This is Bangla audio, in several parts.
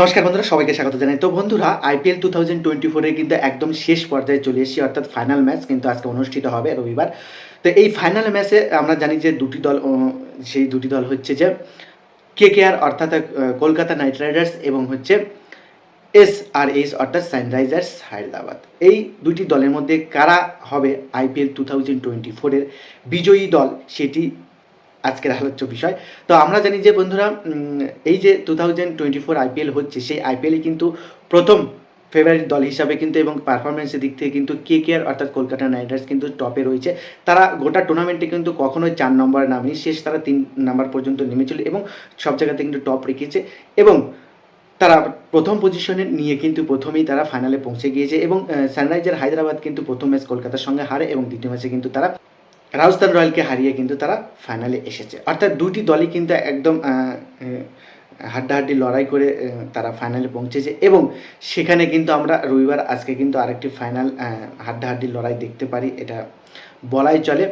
নমস্কার বন্ধুরা, সবাইকে স্বাগত জানাই। তো বন্ধুরা আইপিএল টু থাউজেন্ড টোয়েন্টি ফোরের কিন্তু একদম শেষ পর্যায়ে চলে এসেছি, অর্থাৎ ফাইনাল ম্যাচ কিন্তু আজকে অনুষ্ঠিত হবে রবিবার। তো এই ফাইনাল ম্যাচে আমরা জানি যে দুটি দল সেই দুটি দল হচ্ছে যে কে কে আর অর্থাৎ কলকাতা নাইট রাইডার্স এবং হচ্ছে এস আর এইচ অর্থাৎ সানরাইজার্স হায়দ্রাবাদ। এই দুটি দলের মধ্যে কারা হবে আইপিএল টু থাউজেন্ড টোয়েন্টি ফোরের বিজয়ী দল, সেটি আজকের আলোচ্য বিষয়। তো আমরা জানি যে বন্ধুরা এই যে two thousand twenty four IPL হচ্ছে, সেই আইপিএলে কিন্তু প্রথম ফেভারিট দল হিসাবে কিন্তু এবং পারফরমেন্সের দিক থেকে কিন্তু কে কে আর অর্থাৎ কলকাতা নাইট রাইডার্স কিন্তু টপে রয়েছে। তারা গোটা টুর্নামেন্টে কিন্তু কখনোই চার নম্বর নামেনি, শেষ তারা তিন নাম্বার পর্যন্ত নেমেছিল এবং সব জায়গাতে কিন্তু টপ রেখেছে এবং তারা প্রথম পজিশনে নিয়ে কিন্তু প্রথমেই তারা ফাইনালে পৌঁছে গিয়েছে এবং সানরাইজার হায়দ্রাবাদ কিন্তু প্রথম ম্যাচ কলকাতার সঙ্গে হারে এবং দ্বিতীয় ম্যাচে কিন্তু তারা রাজস্থান রয়্যালকে হারিয়ে কিন্তু তারা ফাইনালে এসেছে। অর্থাৎ দুটি দলই কিন্তু একদম হাড্ডাহাড্ডি লড়াই করে তারা ফাইনালে পৌঁছেছে এবং সেখানে কিন্তু আমরা রবিবার আজকে কিন্তু আরেকটি ফাইনাল হাড্ডাহাড্ডি লড়াই দেখতে পারি এটা বলাই চলে।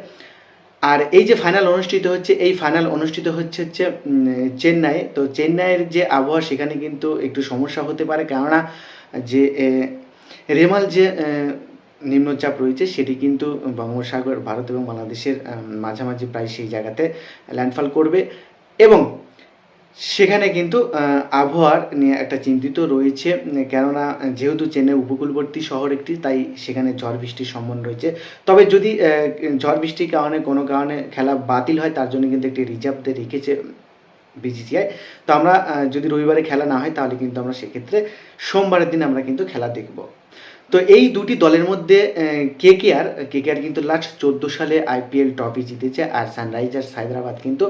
আর এই যে ফাইনাল অনুষ্ঠিত হচ্ছে এই ফাইনাল অনুষ্ঠিত হচ্ছে হচ্ছে উম, চেন্নাই তো চেন্নাইয়ের যে আবহাওয়া সেখানে কিন্তু একটু সমস্যা হতে পারে। কেননা যে রেমাল যে নিম্নচাপ রয়েছে, সেটি কিন্তু বঙ্গোপসাগর, ভারত এবং বাংলাদেশের মাঝামাঝি প্রায় সেই জায়গাতে ল্যান্ডফল করবে এবং সেখানে কিন্তু আবহাওয়ার নিয়ে একটা চিন্তিত রয়েছে, কেননা যেহেতু চেন্নাই উপকূলবর্তী শহর একটি, তাই সেখানে ঝড় বৃষ্টির সম্ভাবনা রয়েছে। তবে যদি ঝড় বৃষ্টির কারণে, কোনো কারণে খেলা বাতিল হয়, তার জন্য কিন্তু একটি রিজার্ভ দিয়ে রেখেছে বিজিসিআই তো আমরা যদি রবিবারে খেলা না হয়, তাহলে কিন্তু আমরা সেক্ষেত্রে সোমবারের দিন আমরা কিন্তু খেলা দেখব। তো এই দুটি দলের মধ্যে কে কে আর, কে কে আর কিন্তু লাস্ট চোদ্দ সালে আইপিএল ট্রফি জিতেছে আর সানরাইজার্স হায়দ্রাবাদ কিন্তু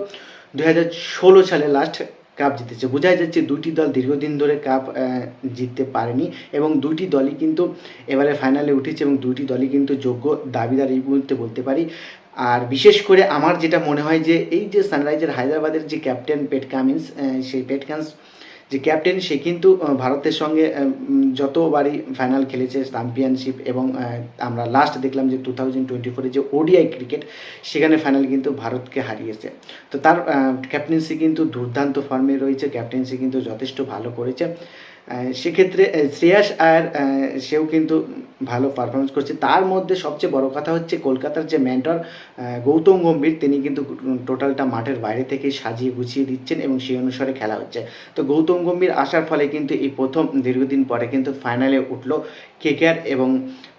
দু হাজার ষোলো সালে লাস্ট কাপ জিতেছে। বোঝাই যাচ্ছে দুটি দল দীর্ঘদিন ধরে কাপ জিততে পারেনি এবং দুটি দলই কিন্তু এবারে ফাইনালে উঠেছে এবং দুটি দলই কিন্তু যোগ্য দাবিদার এই মুহূর্তে বলতে পারি। আর বিশেষ করে আমার যেটা মনে হয় যে, এই যে সানরাইজার হায়দ্রাবাদের যে ক্যাপ্টেন পেট কামিন্স সেই পেট কামিন্স যে ক্যাপ্টেন, সে কিন্তু ভারতের সঙ্গে যতবারই ফাইনাল খেলেছে চ্যাম্পিয়নশিপ এবং আমরা লাস্ট দেখলাম যে টু থাউজেন্ড টোয়েন্টি ফোরে যে ওডিআই ক্রিকেট সেখানে ফাইনাল কিন্তু ভারতকে হারিয়েছে। তো তার ক্যাপ্টেন্সি কিন্তু দুর্দান্ত ফর্মে রয়েছে ক্যাপ্টেন্সি কিন্তু যথেষ্ট ভালো করেছে। সেক্ষেত্রে শ্রেয়াস আয়ার সেও কিন্তু ভালো পারফরমেন্স করছে। তার মধ্যে সবচেয়ে বড় কথা হচ্ছে কলকাতার যে মেন্টর গৌতম গম্ভীর, তিনি কিন্তু টোটালটা মাঠের বাইরে থেকে সাজিয়ে গুছিয়ে দিচ্ছেন এবং সেই অনুসারে খেলা হচ্ছে। তো গৌতম গম্ভীর আসার ফলে কিন্তু এই প্রথম দীর্ঘদিন পরে কিন্তু ফাইনালে উঠল। কেকেআর এবং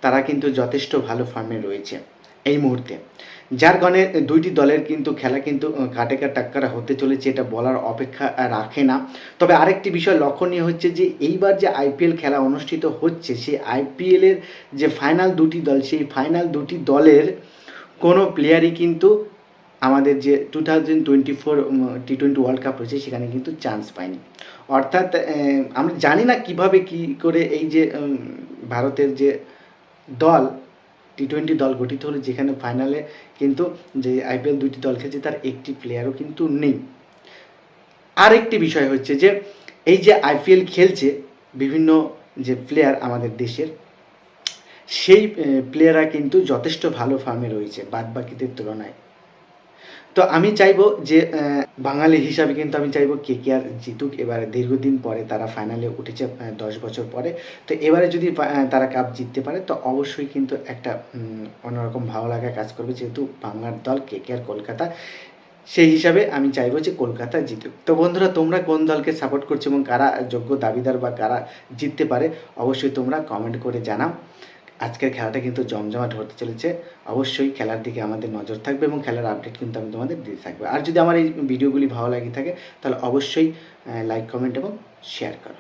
তারা কিন্তু যথেষ্ট ভালো ফর্মে রয়েছে। এই মুহূর্তে। যার কারণে দুইটি দলের কিন্তু খেলা কিন্তু কাটেকা টাক্কারা হতে চলেছে, এটা বলার অপেক্ষা রাখে না। তবে আরেকটি বিষয় লক্ষণীয় হচ্ছে যে, এইবার যে আইপিএল খেলা অনুষ্ঠিত হচ্ছে, সেই আইপিএলের যে ফাইনাল দুটি দল, সেই ফাইনাল দুটি দলের কোনো প্লেয়ারই কিন্তু আমাদের যে two thousand twenty four T twenty world cup রয়েছে, সেখানে কিন্তু চান্স পায়নি। অর্থাৎ আমরা জানি না কীভাবে কি করে এই যে ভারতের যে দল টি টোয়েন্টি দল গঠিত হলো যেখানে ফাইনালে কিন্তু যে আইপিএল দুইটি দল খেলছে, তার একটি প্লেয়ারও কিন্তু নেই। আরেকটি বিষয় হচ্ছে যে, এই যে আইপিএল খেলছে বিভিন্ন যে প্লেয়ার আমাদের দেশের, সেই প্লেয়াররা কিন্তু যথেষ্ট ভালো ফার্মে রয়েছে বাদ বাকিদের তুলনায়। তো আমি চাইব যে বাঙালি হিসাবে কিন্তু আমি চাইব কে কে আর জিতুক। এবারে দীর্ঘদিন পরে তারা ফাইনালে উঠেছে দশ বছর পরে। তো এবারে যদি তারা কাপ জিততে পারে, তো অবশ্যই কিন্তু একটা অন্যরকম ভালো লাগা কাজ করবে যেহেতু বাংলার দল কে কে আর কলকাতা। সেই হিসাবে আমি চাইব যে কলকাতা জিতুক। তো বন্ধুরা, তোমরা কোন দলকে সাপোর্ট করছ এবং কারা যোগ্য দাবিদার বা কারা জিততে পারে, অবশ্যই তোমরা কমেন্ট করে জানাও। আজকের খেলাটা কিন্তু জমজমাট হতে চলেছে। অবশ্যই খেলার দিকে আমাদের নজর থাকবে এবং খেলার আপডেট কিন্তু আমি তোমাদের দিতে থাকবে। আর যদি আমার এই ভিডিওগুলি ভালো লাগে থাকে, তাহলে অবশ্যই লাইক কমেন্ট এবং শেয়ার করো।